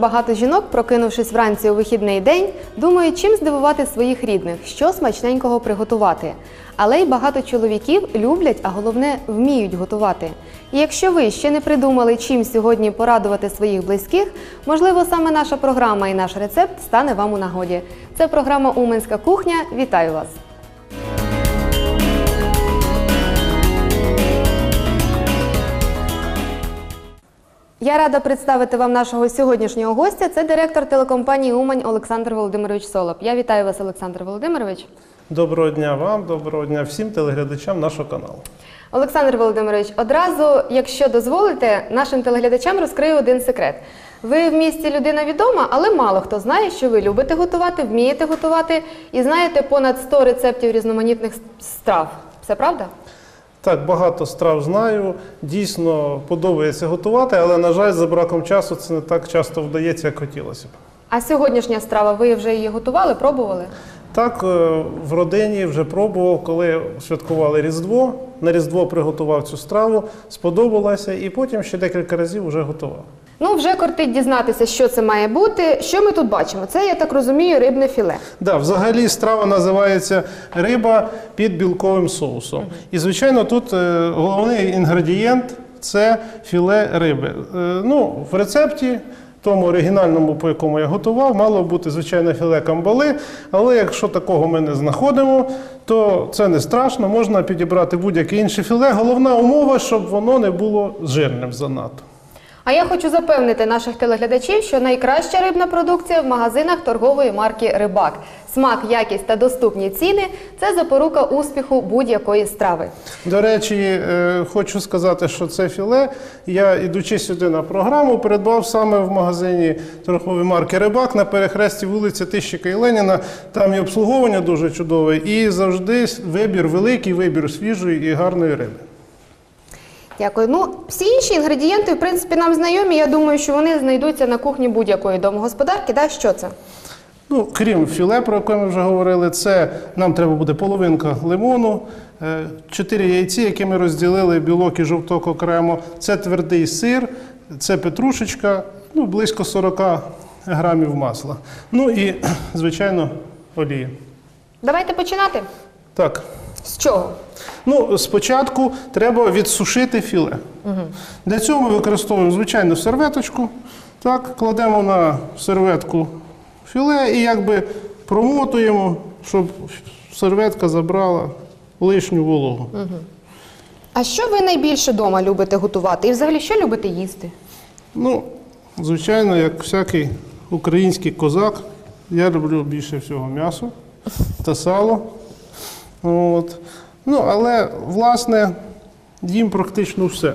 Багато жінок, прокинувшись вранці у вихідний день, думають, чим здивувати своїх рідних, що смачненького приготувати. Але й багато чоловіків люблять, а головне вміють готувати. І якщо ви ще не придумали, чим сьогодні порадувати своїх близьких, можливо, саме наша програма і наш рецепт стане вам у нагоді. Це програма Уменська кухня. Вітаю вас! Я рада представити вам нашого сьогоднішнього гостя. Це директор телекомпанії Умань Олександр Володимирович Солоп. Я вітаю вас, Олександр Володимирович. Доброго дня вам, доброго дня всім телеглядачам нашого каналу. Олександр Володимирович, одразу, якщо дозволите, нашим телеглядачам розкрию один секрет. Ви в місті людина відома, але мало хто знає, що ви любите готувати, вмієте готувати і знаєте понад 100 рецептів різноманітних страв. Все правда? Так, багато страв знаю. Дійсно подобається готувати, але, на жаль, за браком часу це не так часто вдається, як хотілося б. А сьогоднішня страва, ви вже її готували, пробували? Так, е, в родині вже пробував, коли святкували Різдво. На Різдво приготував цю страву, сподобалася і потім ще декілька разів вже готував. Ну, вже кортить дізнатися, що це має бути. Що ми тут бачимо? Це, я так розумію, рибне філе. Да, взагалі страва називається риба під білковим соусом. І, звичайно, тут е, головний інгредієнт це філе риби. Е, ну, в рецепті, тому оригінальному, по якому я готував, мало бути звичайно філе камбали. Але якщо такого ми не знаходимо, то це не страшно, можна підібрати будь-яке інше філе. Головна умова, щоб воно не було жирним занадто. А я хочу запевнити наших телеглядачів, що найкраща рибна продукція в магазинах торгової марки Рибак. Смак, якість та доступні ціни це запорука успіху будь-якої страви. До речі, е, хочу сказати, що це філе. Я, ідучи сюди на програму, придбав саме в магазині торгової марки Рибак на перехресті вулиці Тищика і Леніна. Там і обслуговування дуже чудове, і завжди вибір, великий вибір свіжої і гарної риби. Дякую. Ну, всі інші інгредієнти, в принципі, нам знайомі. Я думаю, що вони знайдуться на кухні будь-якої домогосподарки. Да? Що це? Ну, крім філе, про яке ми вже говорили, це нам треба буде половинка лимону, е, чотири яйці, які ми розділили білок і жовток окремо. Це твердий сир, це петрушечка, ну, близько 40 грамів масла. Ну і, звичайно, олія. Давайте починати. Так. З чого? Ну, спочатку треба відсушити філе. Для цього ми використовуємо звичайну серветочку. Так, кладемо на серветку філе і якби промотуємо, щоб серветка забрала лишню вологу. А що ви найбільше вдома любите готувати? І взагалі що любите їсти? Ну, звичайно, як всякий український козак, я люблю більше всього м'ясо та сало. От. Ну, але, власне, їм практично все.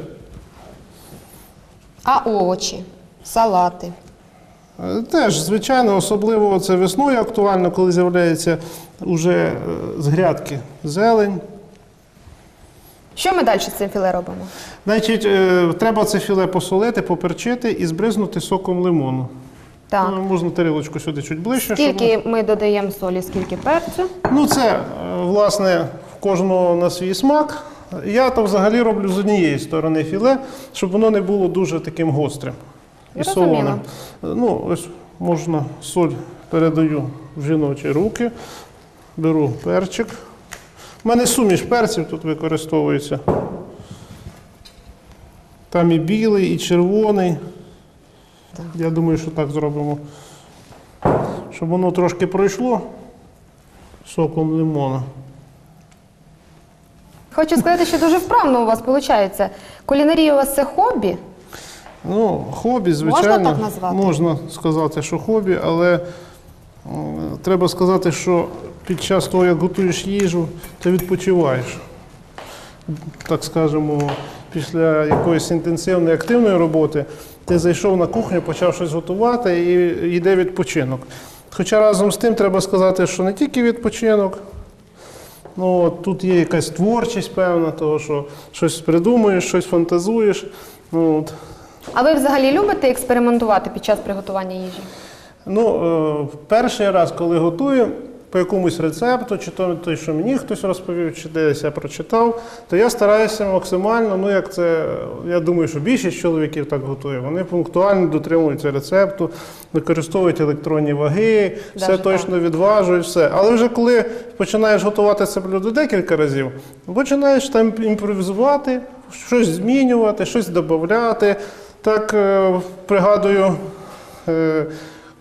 А овочі, салати. Е, Теж, звичайно, особливо це весною актуально, коли з'являється уже е, з грядки зелень. Що ми далі з цим філе робимо? Значить, е, треба це філе посолити, поперчити і збризнути соком лимону. Так. Ну, можна тарілочку сюди чуть ближче. щоб- Скільки ми додаємо солі, скільки перцю? Ну, це, е, власне, в кожного на свій смак. Я то взагалі роблю з однієї сторони філе, щоб воно не було дуже таким гострим і солоним. Ну, ось можна соль передаю в жіночі руки, беру перчик. У мене суміш перців тут використовується. Там і білий, і червоний. Я думаю, що так зробимо. Щоб воно трошки пройшло соком лимона. Хочу сказати, що дуже вправно у вас виходить. Кулінарія у вас це хобі. Ну, хобі, звичайно, так назвати? можна сказати, що хобі, але треба сказати, що під час того, як готуєш їжу, ти відпочиваєш. Так скажемо, після якоїсь інтенсивної активної роботи ти зайшов на кухню, почав щось готувати і йде відпочинок. Хоча разом з тим треба сказати, що не тільки відпочинок, ну, от тут є якась творчість певна, того, що щось придумуєш, щось фантазуєш. Ну, от. А ви взагалі любите експериментувати під час приготування їжі? Ну, е, перший раз, коли готую, по якомусь рецепту, чи то той, що мені хтось розповів, чи десь я прочитав, то я стараюся максимально, ну як це, я думаю, що більшість чоловіків так готує. Вони пунктуально дотримуються рецепту, використовують електронні ваги, все Даже точно відважують, все. Але вже коли починаєш готувати це блюдо декілька разів, починаєш там імпровізувати, щось змінювати, щось додати. Так е, пригадую.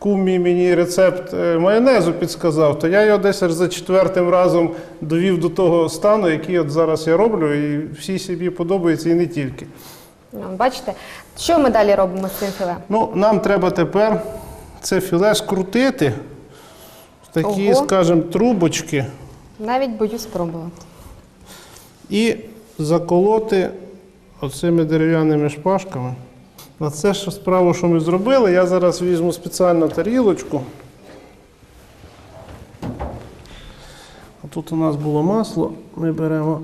Кум мій мені рецепт е, майонезу підсказав, то я його десь аж за четвертим разом довів до того стану, який от зараз я роблю, і всій собі подобається, і не тільки. Ну, Бачите, що ми далі робимо з цим філе? Ну, нам треба тепер це філе скрутити в такі, Ого. скажімо, трубочки Навіть боюсь спробувати. і заколоти оцими дерев'яними шпажками. На це ж справу, що ми зробили, я зараз візьму спеціальну тарілочку. А Тут у нас було масло, ми беремо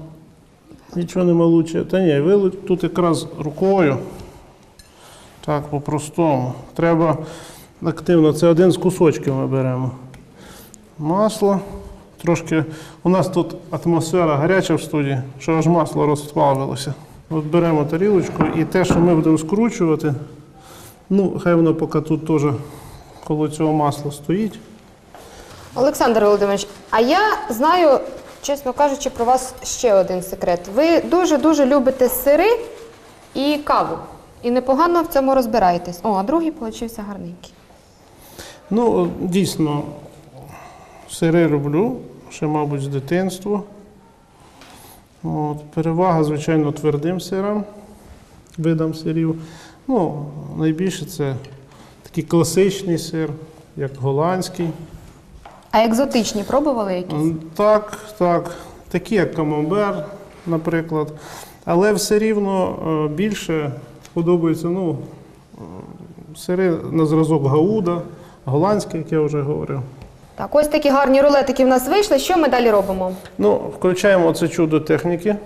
нічого не лучше. Та ні, вилу тут якраз рукою. Так, по-простому. Треба активно, це один з кусочків ми беремо. Масло. Трошки у нас тут атмосфера гаряча в студії, що аж масло розплавилося. От беремо тарілочку і те, що ми будемо скручувати, ну, хай воно поки тут теж коло цього масла стоїть. Олександр Володимирович, а я знаю, чесно кажучи, про вас ще один секрет. Ви дуже-дуже любите сири і каву. І непогано в цьому розбираєтесь. О, а другий получився гарненький. Ну, дійсно, сири люблю, ще, мабуть, з дитинства. От, перевага, звичайно, твердим сирам, видам сирів. Ну, найбільше це такий класичний сир, як голландський. А екзотичні пробували якісь? Так, так. Такі, як камамбер, наприклад. Але все рівно е, більше подобаються ну, е, сири на зразок гауда, голландський, як я вже говорив. Так, ось такі гарні рулетики в нас вийшли. Що ми далі робимо? Ну, включаємо це чудо техніки.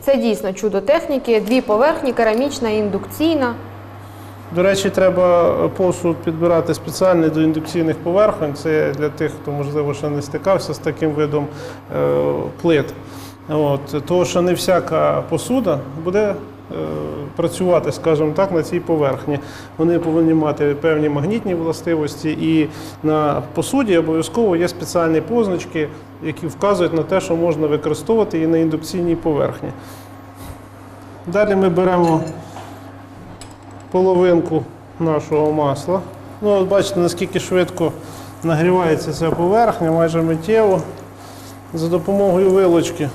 Це дійсно чудо техніки, дві поверхні, керамічна і індукційна. До речі, треба посуд підбирати спеціальний до індукційних поверхонь. Це для тих, хто, можливо, ще не стикався з таким видом е, плит. От, тому що не всяка посуда буде працювати, скажімо так, на цій поверхні. Вони повинні мати певні магнітні властивості, і на посуді обов'язково є спеціальні позначки, які вказують на те, що можна використовувати і на індукційній поверхні. Далі ми беремо половинку нашого масла. Ну, от бачите, наскільки швидко нагрівається ця поверхня, майже миттєво. За допомогою вилочки.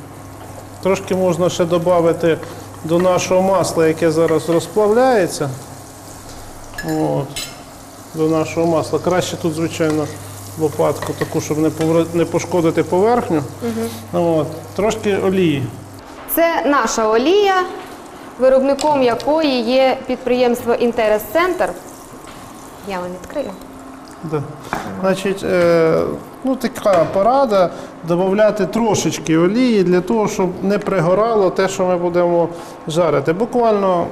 Трошки можна ще додати до нашого масла, яке зараз розплавляється. От. До нашого масла. Краще тут, звичайно, лопатку таку, щоб не не пошкодити поверхню. От. Трошки олії. Це наша олія, виробником якої є підприємство Інтерес Центр. Я вам відкрию. Да. Значить, е, ну, така порада додати трошечки олії для того, щоб не пригорало те, що ми будемо жарити. Буквально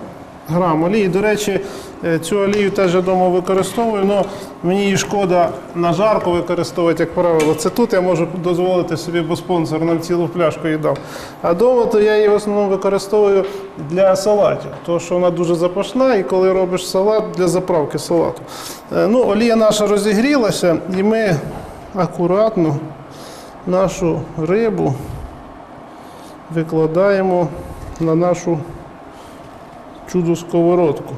грам олії. До речі, е, цю олію теж я вдома використовую, але мені її шкода на жарку використовувати, як правило. Це тут я можу дозволити собі, бо спонсор нам цілу пляшку її дав. А вдома то я її в основному використовую для салатів, тому що вона дуже запашна, і коли робиш салат для заправки салату. Е, Ну, олія наша розігрілася, і ми акуратно нашу рибу викладаємо на нашу чудо сковородку.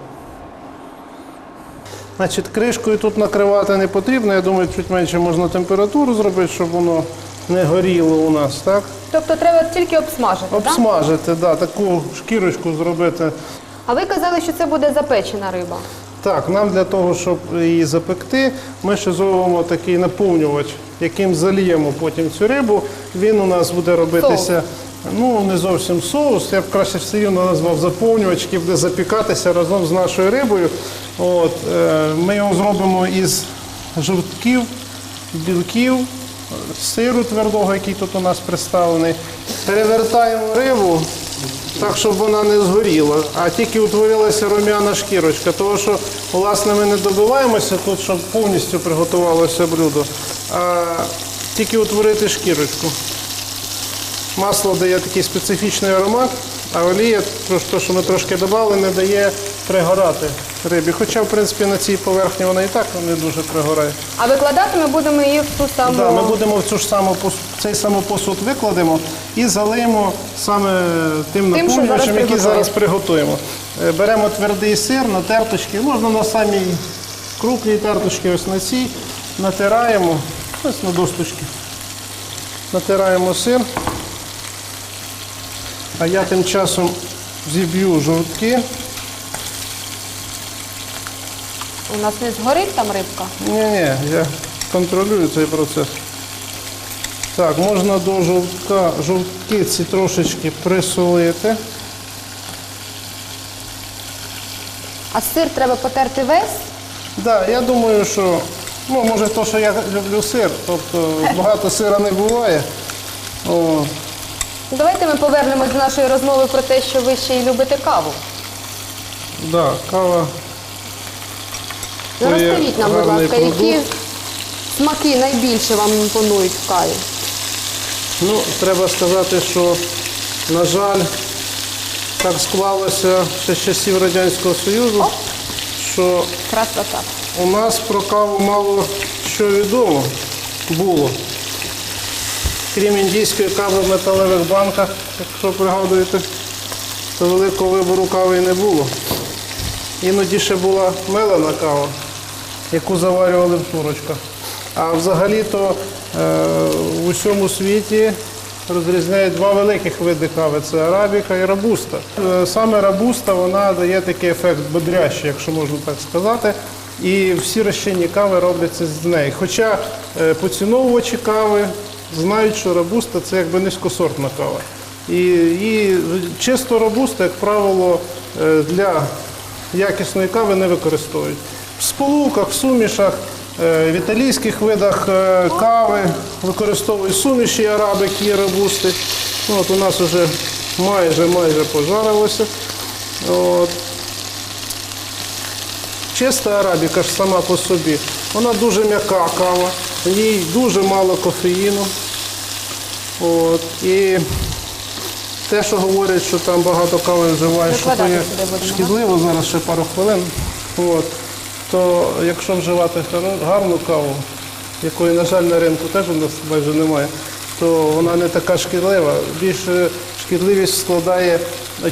Значить, кришкою тут накривати не потрібно. Я думаю, чуть менше можна температуру зробити, щоб воно не горіло у нас, так? Тобто треба тільки обсмажити, так? Обсмажити, да, таку шкірочку зробити. А ви казали, що це буде запечена риба. Так, нам для того, щоб її запекти, ми ще зробимо такий наповнювач, яким заліємо потім цю рибу. Він у нас буде робитися. Ну, не зовсім соус, я б краще все рівно назвав заповнювач, який буде запікатися разом з нашою рибою. От, е, ми його зробимо із жовтків, білків, сиру твердого, який тут у нас представлений. Перевертаємо рибу так, щоб вона не згоріла, а тільки утворилася рум'яна шкірочка. Тому що, власне, ми не добиваємося тут, щоб повністю приготувалося блюдо. А тільки утворити шкірочку. Масло дає такий специфічний аромат, а олія, те, що ми трошки додали, не дає пригорати рибі. Хоча, в принципі, на цій поверхні вона і так не дуже пригорає. А викладати ми будемо її в ту саму. Да, ми будемо в цю ж саму пос- цей самий посуд викладемо і залиємо саме тим Тим, наповнювачем, який зараз приготуємо. Е, Беремо твердий сир на терточки, можна на самій крупній терточці, ось на цій, натираємо, ось на досточки. Натираємо сир. А я тим часом зіб'ю жовтки. У нас не згорить там рибка. Ні-ні, я контролюю цей процес. Так, можна до жовтка, жовтки ці трошечки присолити. А сир треба потерти весь. Так, да, я думаю, що ну, може то, що я люблю сир, тобто багато сира не буває. О, Давайте ми повернемось до нашої розмови про те, що ви ще й любите каву. да, кава. Ну, розкажіть нам, будь ласка, які смаки найбільше вам імпонують в каві? Ну, треба сказати, що, на жаль, так склалося ще з часів Радянського Союзу, що Красота. У нас про каву мало що відомо було. Крім індійської кави в металевих банках, якщо пригадуєте, то великого вибору кави і не було. Іноді ще була мелена кава, яку заварювали в турочках. А взагалі-то е, в усьому світі розрізняють два великих види кави це арабіка і рабуста. Е, Саме рабуста вона дає такий ефект бодрящий, якщо можна так сказати. І всі розчинні кави робляться з неї. Хоча е, поціновувачі кави знають, що рабуста це якби низькосортна кава. І, і чисто рабуста, як правило, для якісної кави не використовують. В сполуках, в сумішах, е, в італійських видах е, кави використовують суміші арабики і рабусти. Ну, от у нас вже майже майже пожарилося. От. Чиста арабіка ж сама по собі, вона дуже м'яка кава, в ній дуже мало кофеїну. От. І те, що говорять, що там багато кави вживаєш, що то є шкідливо, зараз ще пару хвилин. От. То якщо вживати гарну- каву, якої, на жаль, на ринку теж у нас майже немає, то вона не така шкідлива. Більше шкідливість складає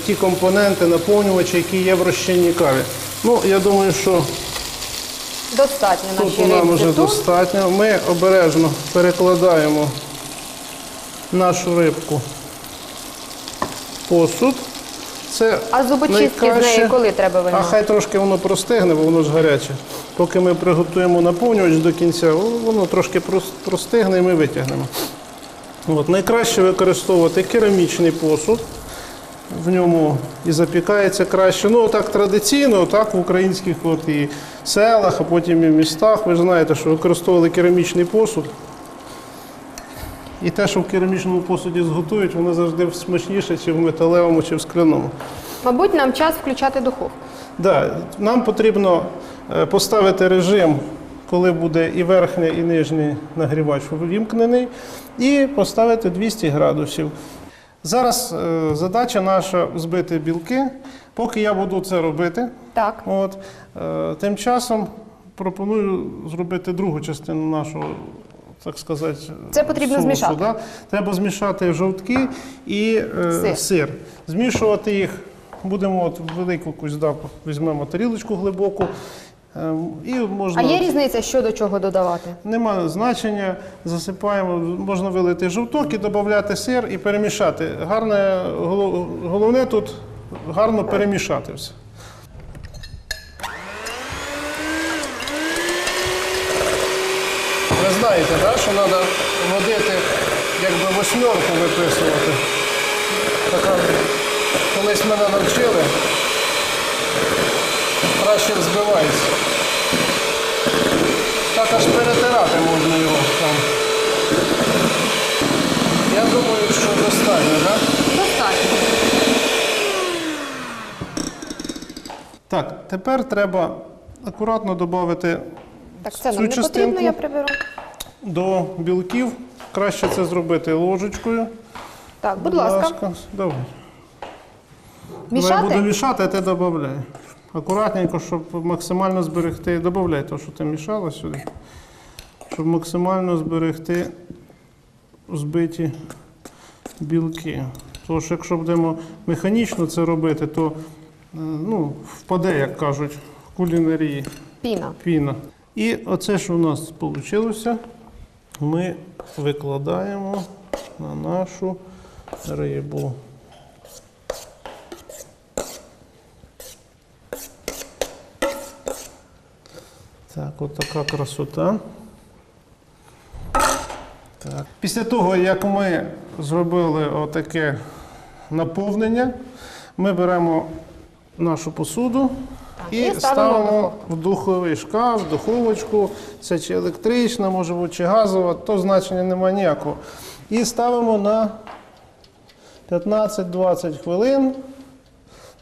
ті компоненти, наповнювачі, які є в розчинній каві. Ну, я думаю, що Достатньо Тут наші нам вже тут. достатньо. Ми обережно перекладаємо нашу рибку в посуд. Це А зубочистки з неї коли треба А хай трошки воно простигне, бо воно ж гаряче. Поки ми приготуємо наповнювач до кінця, воно трошки простигне і ми витягнемо. От, найкраще використовувати керамічний посуд. В ньому і запікається краще. Ну, так традиційно, так в українських от і селах, а потім і в містах. Ви ж знаєте, що використовували керамічний посуд. І те, що в керамічному посуді зготують, воно завжди смачніше, чи в металевому, чи в скляному. Мабуть, нам час включати духовку. Да, нам потрібно е, поставити режим, коли буде і верхній, і нижній нагрівач увімкнений, і поставити 200 градусів. Зараз е, задача наша збити білки. Поки я буду це робити, Так. от, е, тим часом пропоную зробити другу частину нашого. Так сказати, Це потрібно соусу, змішати. Да? Треба змішати жовтки і е, Сир. сир. Змішувати їх будемо от велику якусь да, візьмемо тарілочку глибоку. е, І можна А є різниця, що до чого додавати? Нема значення, засипаємо, можна вилити жовток і додати сир і перемішати. Гарне, головне тут гарно перемішати все. Ви знаєте, да, що треба водити, якби восьмерку виписувати. Така, колись мене навчили, краще взбивається. Так аж перетирати можна його там. Я думаю, що достатньо, так? Достатньо. Так, тепер треба акуратно додати Так, це нам не потрібно, я приберу. До білків краще це зробити ложечкою. Так, будь ласка. Давай. Я буду Мішати? мішати, а ти додай. Акуратненько, щоб максимально зберегти. Додай те, що ти мішала сюди. Щоб максимально зберегти збиті білки. Що якщо будемо механічно це робити, то е, ну, впаде, як кажуть, в кулінарії Піна. піна. І оце, що у нас вийшло, ми викладаємо на нашу рибу. Так, от така красота. Так. Після того, як ми зробили отаке наповнення, ми беремо нашу посуду і, і ставимо в духовий шкаф, в духовочку. Це чи електрична, може бути, чи газова, то значення немає ніякого. І ставимо на 15-20 хвилин.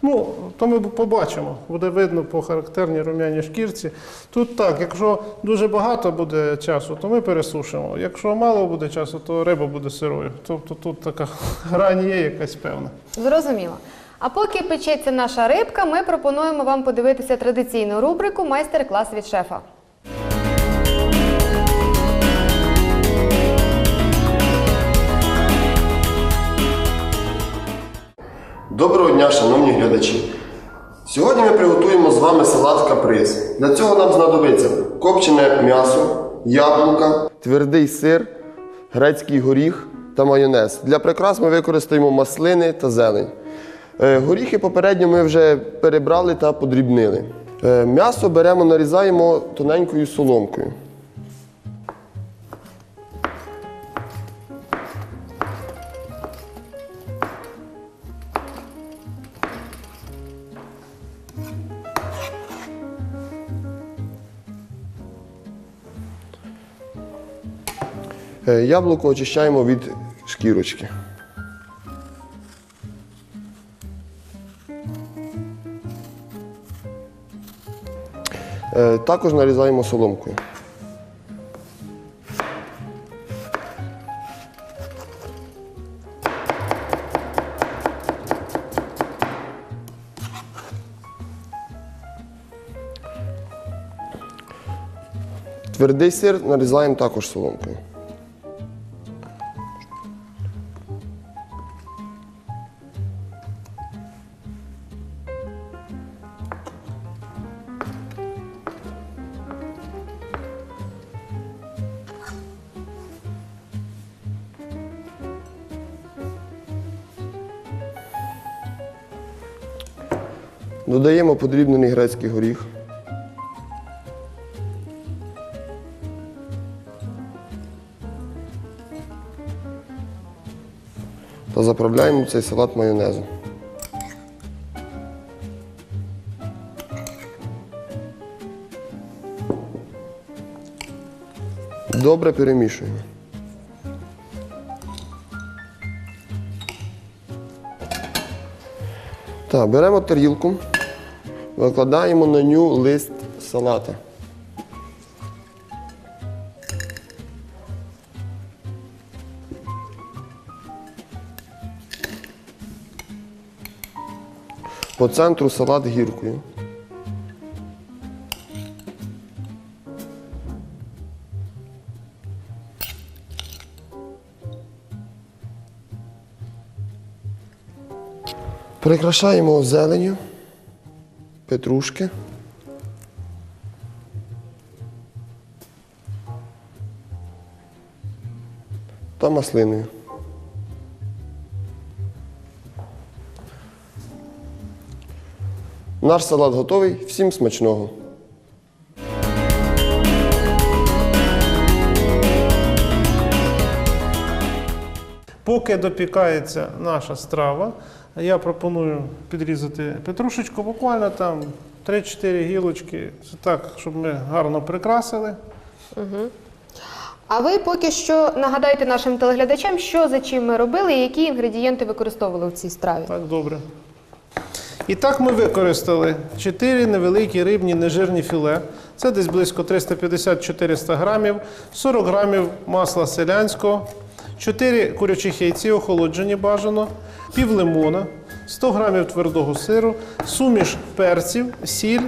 Ну, то ми побачимо, буде видно по характерній рум'яній шкірці. Тут так, якщо дуже багато буде часу, то ми пересушимо. Якщо мало буде часу, то риба буде сирою. Тобто тут така грань є якась певна. Зрозуміло. А поки печеться наша рибка, ми пропонуємо вам подивитися традиційну рубрику Майстер-клас від шефа. Доброго дня, шановні глядачі! Сьогодні ми приготуємо з вами салат каприз. Для цього нам знадобиться копчене м'ясо, яблука, твердий сир, грецький горіх та майонез. Для прикрас ми використаємо маслини та зелень. Е, Горіхи попередньо ми вже перебрали та подрібнили. Е, М'ясо беремо, нарізаємо тоненькою соломкою. Е, Яблуко очищаємо від шкірочки. Також нарізаємо соломкою. Твердий сир нарізаємо також соломкою. Додаємо подрібнений грецький горіх. Та заправляємо цей салат майонезом. Добре перемішуємо. Так, беремо тарілку, викладаємо на ню лист салата. По центру салат гіркою. Прикрашаємо зеленю, петрушки. Та маслиною. Наш салат готовий. Всім смачного! Поки допікається наша страва, я пропоную підрізати петрушечку, буквально там 3-4 гілочки. Це так, щоб ми гарно прикрасили. А ви поки що нагадайте нашим телеглядачам, що за чим ми робили і які інгредієнти використовували в цій страві. Так, добре. І так ми використали 4 невеликі рибні нежирні філе. Це десь близько 350-400 грамів, 40 грамів масла селянського, 4 курячих яйці охолоджені бажано, пів лимона, 100 грамів твердого сиру, суміш перців, сіль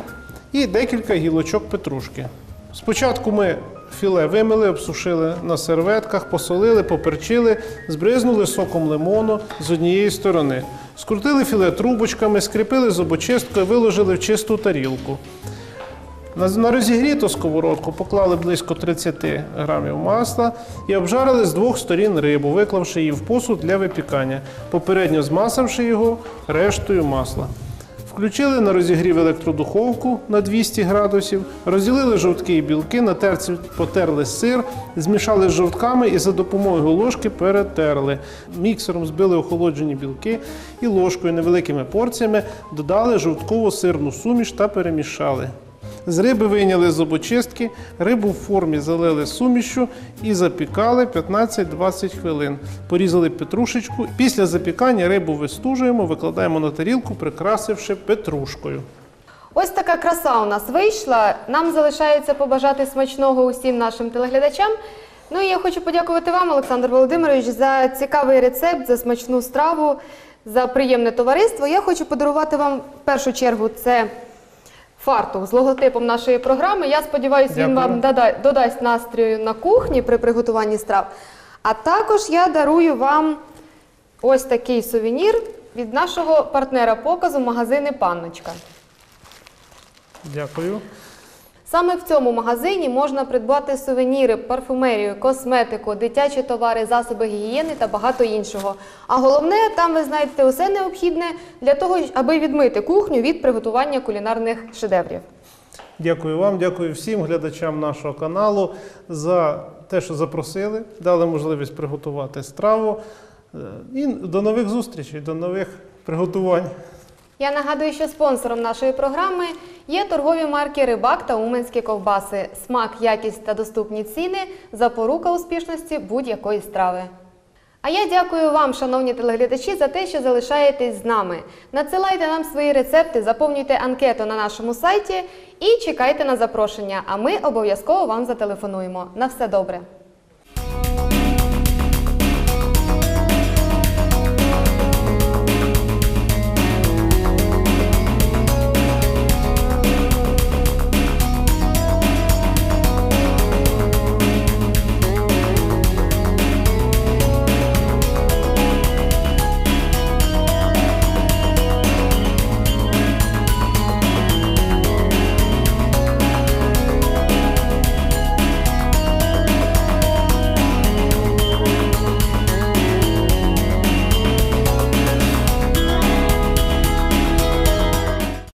і декілька гілочок петрушки. Спочатку ми філе вимили, обсушили на серветках, посолили, поперчили, збризнули соком лимону з однієї сторони. Скрутили філе трубочками, скріпили зубочисткою, виложили в чисту тарілку. На, розігріту сковородку поклали близько 30 грамів масла і обжарили з двох сторін рибу, виклавши її в посуд для випікання, попередньо змасавши його рештою масла. Включили на розігрів електродуховку на 200 градусів, розділили жовтки і білки, на терці потерли сир, змішали з жовтками і за допомогою ложки перетерли. Міксером збили охолоджені білки і ложкою невеликими порціями додали жовтково сирну суміш та перемішали. З риби вийняли зубочистки, рибу в формі залили сумішю і запікали 15-20 хвилин. Порізали петрушечку. Після запікання рибу вистужуємо, викладаємо на тарілку, прикрасивши петрушкою. Ось така краса у нас вийшла. Нам залишається побажати смачного усім нашим телеглядачам. Ну і я хочу подякувати вам, Олександр Володимирович, за цікавий рецепт, за смачну страву, за приємне товариство. Я хочу подарувати вам в першу чергу це фартух з логотипом нашої програми. Я сподіваюся, він Дякую. вам дода- додасть настрою на кухні при приготуванні страв. А також я дарую вам ось такий сувенір від нашого партнера показу магазини Панночка. Дякую. Саме в цьому магазині можна придбати сувеніри, парфумерію, косметику, дитячі товари, засоби гігієни та багато іншого. А головне, там ви знайдете усе необхідне для того, аби відмити кухню від приготування кулінарних шедеврів. Дякую вам, дякую всім глядачам нашого каналу за те, що запросили, дали можливість приготувати страву. Е, І до нових зустрічей, до нових приготувань. Я нагадую, що спонсором нашої програми є торгові марки Рибак та Уменські ковбаси. Смак, якість та доступні ціни запорука успішності будь-якої страви. А я дякую вам, шановні телеглядачі, за те, що залишаєтесь з нами. Надсилайте нам свої рецепти, заповнюйте анкету на нашому сайті і чекайте на запрошення. А ми обов'язково вам зателефонуємо. На все добре!